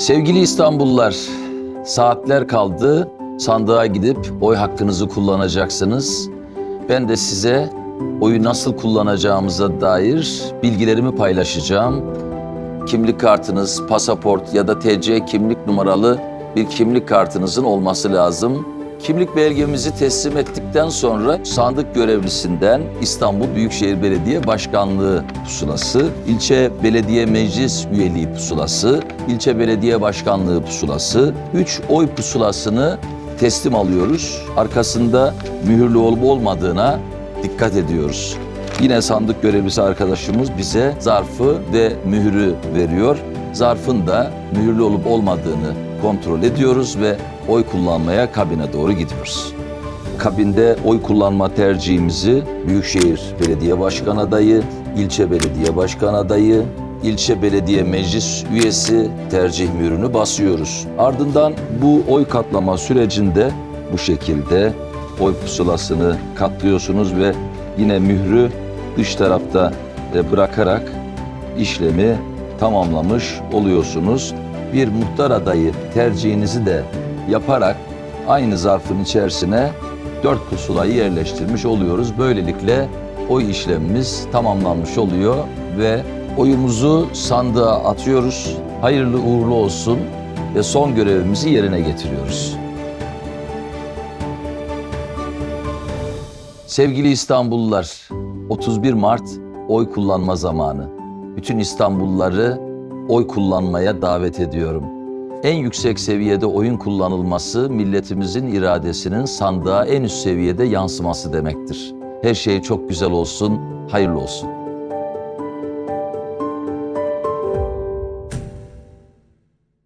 Sevgili İstanbullular, saatler kaldı. Sandığa gidip oy hakkınızı kullanacaksınız. Ben de size oyu nasıl kullanacağımıza dair bilgilerimi paylaşacağım. Kimlik kartınız, pasaport ya da TC kimlik numaralı bir kimlik kartınızın olması lazım. Kimlik belgemizi teslim ettikten sonra sandık görevlisinden İstanbul Büyükşehir Belediye Başkanlığı pusulası, ilçe belediye meclis üyeliği pusulası, ilçe belediye başkanlığı pusulası, 3 oy pusulasını teslim alıyoruz. Arkasında mühürlü olup olmadığına dikkat ediyoruz. Yine sandık görevlisi arkadaşımız bize zarfı ve mührü veriyor. Zarfın da mühürlü olup olmadığını kontrol ediyoruz ve oy kullanmaya kabine doğru gidiyoruz. Kabinde oy kullanma tercihimizi Büyükşehir Belediye Başkan adayı, ilçe belediye başkan adayı, ilçe belediye meclis üyesi tercih mührünü basıyoruz. Ardından bu oy katlama sürecinde bu şekilde oy pusulasını katlıyorsunuz ve yine mührü dış tarafta e, bırakarak işlemi tamamlamış oluyorsunuz. Bir muhtar adayı tercihinizi de yaparak aynı zarfın içerisine dört pusulayı yerleştirmiş oluyoruz. Böylelikle oy işlemimiz tamamlanmış oluyor ve oyumuzu sandığa atıyoruz. Hayırlı uğurlu olsun ve son görevimizi yerine getiriyoruz. Sevgili İstanbullular, 31 Mart oy kullanma zamanı. Bütün İstanbulluları oy kullanmaya davet ediyorum. En yüksek seviyede oyun kullanılması milletimizin iradesinin sandığa en üst seviyede yansıması demektir. Her şey çok güzel olsun, hayırlı olsun.